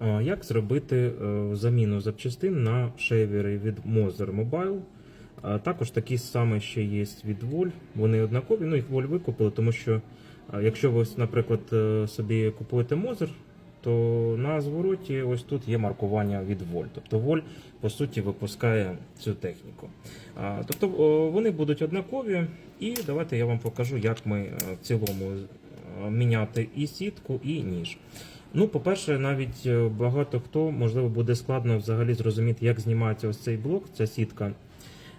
Е, Як зробити е, заміну запчастин на шейвери від Moser Mobile? Також такі самі ще є від Воль. Вони однакові. Ну, їх Воль викупили, тому що е, якщо ви, наприклад, собі купуєте Moser, то на звороті ось тут є маркування від Воль. Тобто Воль, по суті, випускає цю техніку. Тобто вони будуть однакові, і давайте я вам покажу, як ми в цілому міняти і сітку, і ніж. Ну, по-перше, навіть е, багато хто, можливо, буде складно взагалі зрозуміти, як знімається ось цей блок, ця сітка.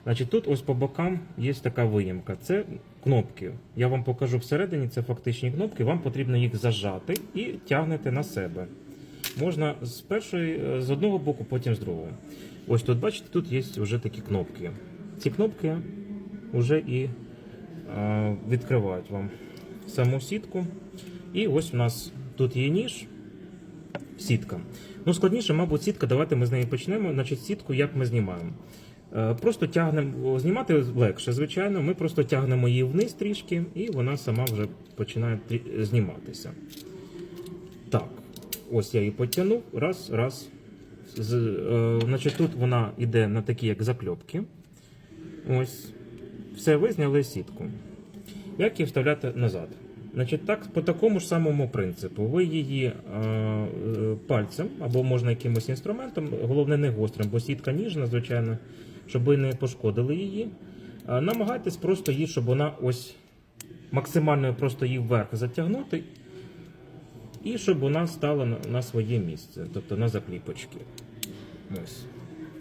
Значить, тут ось по бокам є така виємка. Це кнопки. Я вам покажу всередині, це фактичні кнопки. Вам потрібно їх зажати і тягнете на себе. Можна з першої, е, з одного боку, потім з другого. Ось тут, бачите, тут є вже такі кнопки. Ці кнопки вже і е, відкривають вам саму сітку. І ось у нас тут є ніж, сітка. Ну, складніше, мабуть, сітка. Давайте ми з неї почнемо. Значить, сітку як ми знімаємо. Е, Просто тягнемо, знімати легше, звичайно. Ми просто тягнемо її вниз трішки, і вона сама вже починає зніматися. Так, ось я її потягнув. Раз, раз. З, е, значить, тут вона йде на такі, як закльопки. Ось. Все, ви зняли сітку. Як її вставляти назад? Значить, так, по такому ж самому принципу. Ви її е, е, пальцем або можна якимось інструментом, головне не гострим, бо сітка ніжна, звичайно, щоб ви не пошкодили її. Е, намагайтесь просто її, щоб вона ось максимально просто її вверх затягнути, і щоб вона стала на, на своє місце, тобто на закліпочки. Ось.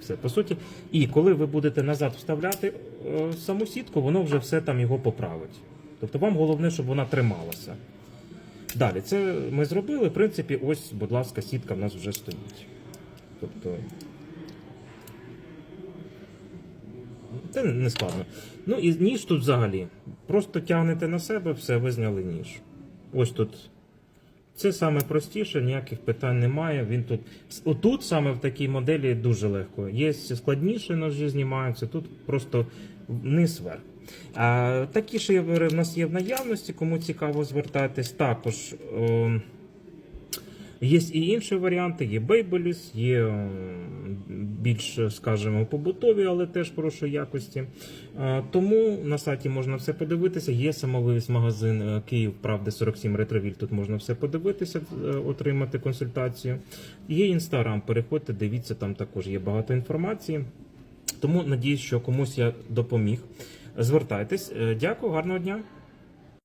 Все, по суті. І коли ви будете назад вставляти е, саму сітку, воно вже все там його поправить. Тобто вам головне, щоб вона трималася. Далі, це ми зробили. В принципі, ось, будь ласка, сітка в нас вже стоїть. Тобто. Це не складно. Ну і ніж тут взагалі. Просто тягнете на себе, все, ви зняли ніж. Ось тут. Це саме простіше, ніяких питань немає. Він тут отут саме в такій моделі дуже легко. Є складніші ножі знімаються, тут просто вниз вверх. Такі шейвери в нас є в наявності, кому цікаво звертайтесь. Також є і інші варіанти, є Babyliss, є більш, скажімо, побутові, але теж хорошої якості. Тому на сайті можна все подивитися. Є самовивіз магазин е, Київ Правди 47 Ретровіль. Тут можна все подивитися, е, отримати консультацію. Є інстаграм, переходьте, дивіться, там також є багато інформації. Тому надіюсь, що комусь я допоміг. Звертайтесь. Е, Дякую, гарного дня.